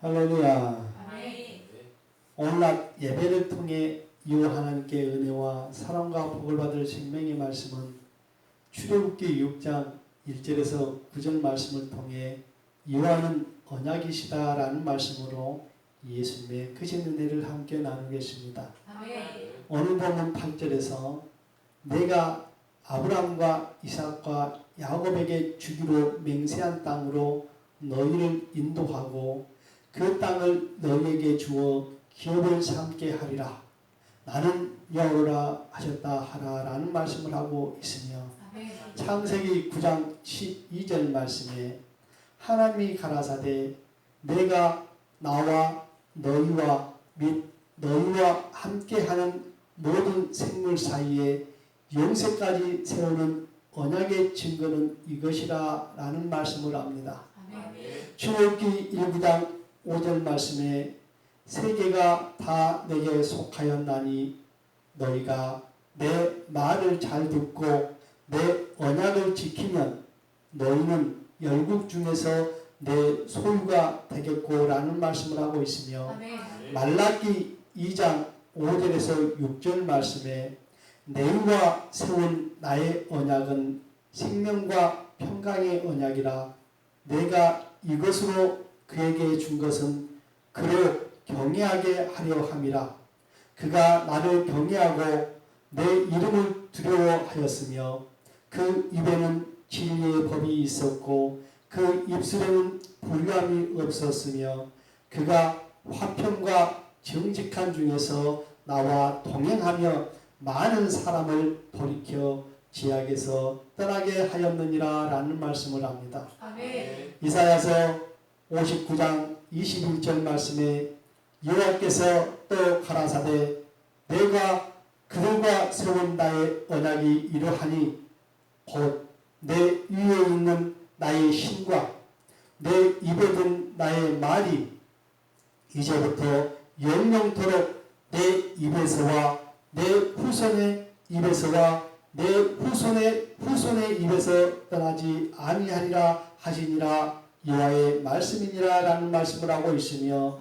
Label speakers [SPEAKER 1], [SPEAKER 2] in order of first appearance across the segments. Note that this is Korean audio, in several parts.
[SPEAKER 1] 할렐루야. 오늘날 예배를 통해 이 하나님께 은혜와 사랑과 복을 받을 생명의 말씀은 출애굽기 6장 1절에서 9절 말씀을 통해 이와는 언약이시다라는 말씀으로 예수님의 크신 은혜를 함께 나누겠습니다.
[SPEAKER 2] 아멘.
[SPEAKER 1] 오늘 본문 8절에서 내가 아브라함과 이삭과 야곱에게 주기로 맹세한 땅으로 너희를 인도하고 그 땅을 너희에게 주어 기업을 삼게 하리라. 나는 여호라 하셨다 하라라는 말씀을 하고 있으며. 창세기 9장 12절 말씀에 하나님이 가라사대 내가 나와 너희와 및 너희와 함께하는 모든 생물 사이에 영세까지 세우는 언약의 증거는 이것이라 라는 말씀을 합니다. 출애굽기 1부장 5절 말씀에 세계가 다 내게 속하였나니 너희가 내 말을 잘 듣고 내 언약을 지키면 너희는 열국 중에서 내 소유가 되겠고라는 말씀을 하고 있으며. 말라기 2장 5절에서 6절 말씀에 내와 세운 나의 언약은 생명과 평강의 언약이라 내가 이것으로 그에게 준 것은 그를 경외하게 하려 함이라 그가 나를 경외하고 내 이름을 두려워하였으며 그 입에는 진리의 법이 있었고 그 입술에는 불감이 없었으며 그가 화평과 정직한 중에서 나와 동행하며 많은 사람을 돌이켜 지약에서 떠나게 하였느니라 라는 말씀을 합니다.
[SPEAKER 2] 아멘.
[SPEAKER 1] 이사야서 59장 21절 말씀에 여호와께서 또 가라사대 내가 그들과 세운 나의 언약이 이러하니 곧 내 위에 있는 나의 신과 내 입에 든 나의 말이 이제부터 영영토록 내 입에서와 내 후손의 입에서와 내 후손의 후손의 입에서 떠나지 아니하리라 하시니라 여호와의 말씀이니라라는 말씀을 하고 있으며.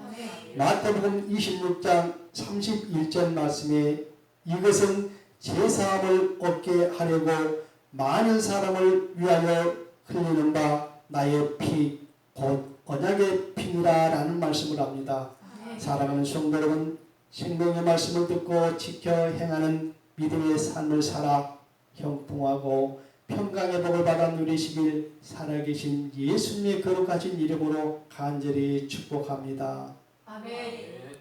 [SPEAKER 1] 마태복음 26장 31절 말씀에 이것은 제사함을 얻게 하려고 많은 사람을 위하여 흘리는 바 나의 피 곧 언약의 피니라라는 말씀을 합니다. 사랑하는 성도 여러분, 생명의 말씀을 듣고 지켜 행하는 믿음의 삶을 살아 형통하고 평강의 복을 받아 누리시길 살아계신 예수님의 거룩하신 이름으로 간절히 축복합니다.
[SPEAKER 2] 아멘.